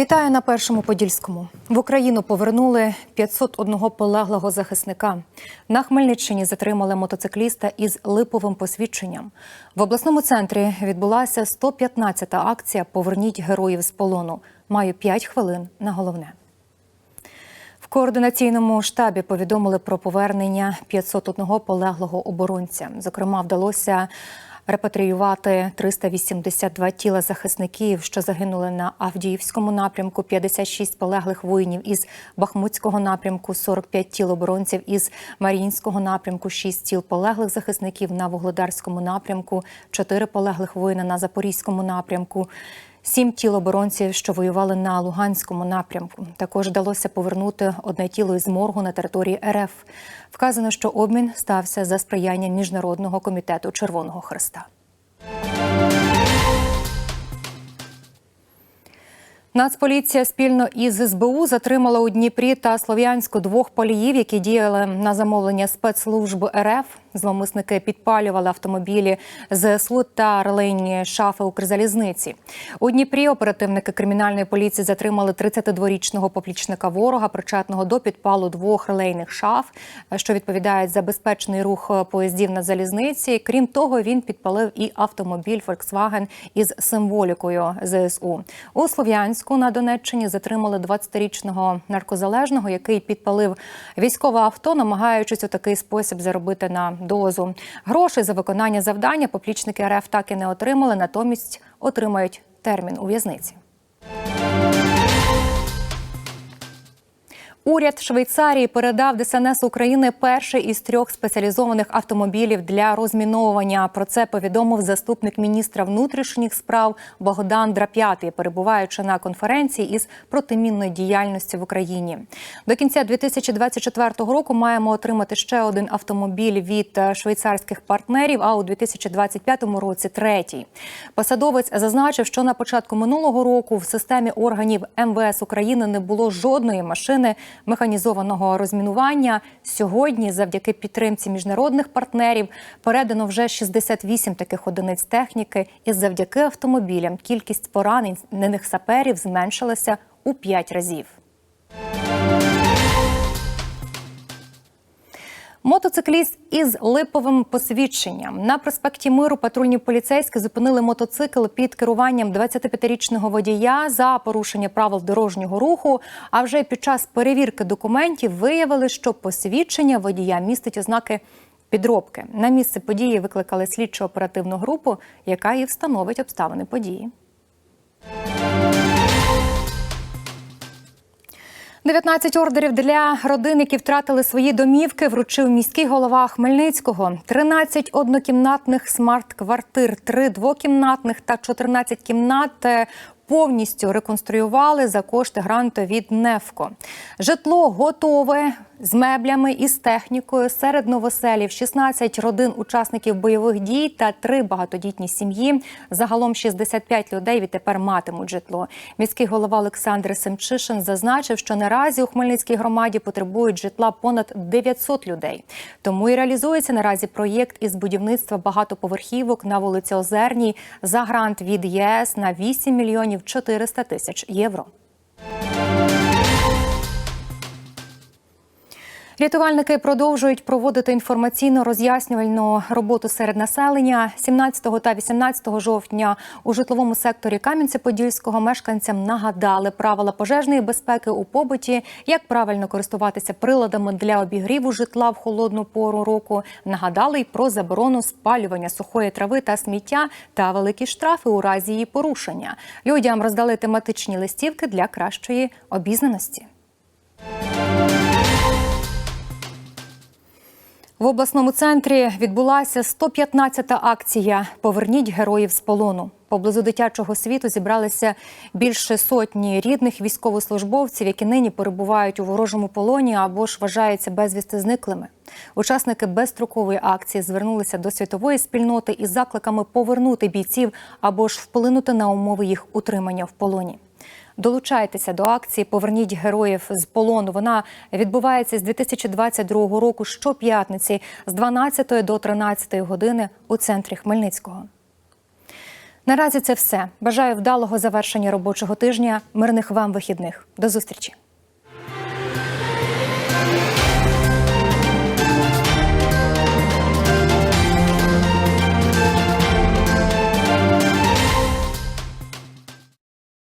Вітаю на першому подільському. В Україну повернули 501 полеглого захисника. На Хмельниччині затримали мотоцикліста із липовим посвідченням. В обласному центрі відбулася 115-та акція Поверніть героїв з полону. Маю 5 хвилин на головне. В координаційному штабі повідомили про повернення 501 полеглого оборонця. Зокрема, вдалося репатріювати 382 тіла захисників, що загинули на Авдіївському напрямку, 56 полеглих воїнів із Бахмутського напрямку, 45 тіл оборонців із Маріїнського напрямку, 6 тіл полеглих захисників на Вугледарському напрямку, 4 полеглих воїна на Запорізькому напрямку. Сім тіл оборонців, що воювали на Луганському напрямку. Також вдалося повернути одне тіло із моргу на території РФ. Вказано, що обмін стався за сприяння Міжнародного комітету Червоного Хреста. Нацполіція спільно із СБУ затримала у Дніпрі та Слов'янську двох поліїв, які діяли на замовлення спецслужб РФ. Зловмисники підпалювали автомобілі ЗСУ та релейні шафи Укрзалізниці. У Дніпрі оперативники кримінальної поліції затримали 32-річного поплічника ворога, причетного до підпалу двох релейних шаф, що відповідають за безпечний рух поїздів на залізниці. Крім того, він підпалив і автомобіль Volkswagen із символікою ЗСУ. У Слов'янську на Донеччині затримали 20-річного наркозалежного, який підпалив військове авто, намагаючись у такий спосіб заробити на дозу. Грошей за виконання завдання поплічники РФ так і не отримали, натомість отримають термін у в'язниці. Уряд Швейцарії передав ДСНС України перший із трьох спеціалізованих автомобілів для розміновування. Про це повідомив заступник міністра внутрішніх справ Богдан Драп'ятий, перебуваючи на конференції із протимінної діяльності в Україні. До кінця 2024 року маємо отримати ще один автомобіль від швейцарських партнерів. А у 2025 році третій. Посадовець зазначив, що на початку минулого року в системі органів МВС України не було жодної машини механізованого розмінування. Сьогодні, завдяки підтримці міжнародних партнерів, передано вже 68 таких одиниць техніки, і завдяки автомобілям кількість поранених саперів зменшилася у 5 разів. Мотоцикліст із липовим посвідченням на проспекті Миру патрульні поліцейські зупинили мотоцикл під керуванням 25-річного водія за порушення правил дорожнього руху. А вже під час перевірки документів виявили, що посвідчення водія містить ознаки підробки. На місце події викликали слідчо оперативну групу, яка і встановить обставини події. 19 ордерів для родин, які втратили свої домівки, вручив міський голова Хмельницького. 13 однокімнатних смарт-квартир, 3 двокімнатних та 14 кімнат повністю реконструювали за кошти гранту від НЕФКО. Житло готове з меблями і з технікою. Серед новоселів 16 родин учасників бойових дій та 3 багатодітні сім'ї. Загалом 65 людей відтепер матимуть житло. Міський голова Олександр Семчишин зазначив, що наразі у Хмельницькій громаді потребують житла понад 900 людей. Тому і реалізується наразі проєкт із будівництва багатоповерхівок на вулиці Озерній за грант від ЄС на 8 мільйонів 400 тисяч євро. Рятувальники продовжують проводити інформаційно-роз'яснювальну роботу серед населення 17 та 18 жовтня у житловому секторі Кам'янця-Подільського мешканцям нагадали правила пожежної безпеки у побуті, як правильно користуватися приладами для обігріву житла в холодну пору року. Нагадали й про заборону спалювання сухої трави та сміття та великі штрафи у разі її порушення. Людям роздали тематичні листівки для кращої обізнаності. В обласному центрі відбулася 115-та акція Поверніть героїв з полону. Поблизу дитячого світу зібралися більше сотні рідних військовослужбовців, які нині перебувають у ворожому полоні або ж вважаються безвісти зниклими. Учасники безстрокової акції звернулися до світової спільноти із закликами повернути бійців або ж вплинути на умови їх утримання в полоні. Долучайтеся до акції Поверніть героїв з полону. Вона відбувається з 2022 року щоп'ятниці з 12 до 13 години у центрі Хмельницького. Наразі це все. Бажаю вдалого завершення робочого тижня. Мирних вам вихідних. До зустрічі.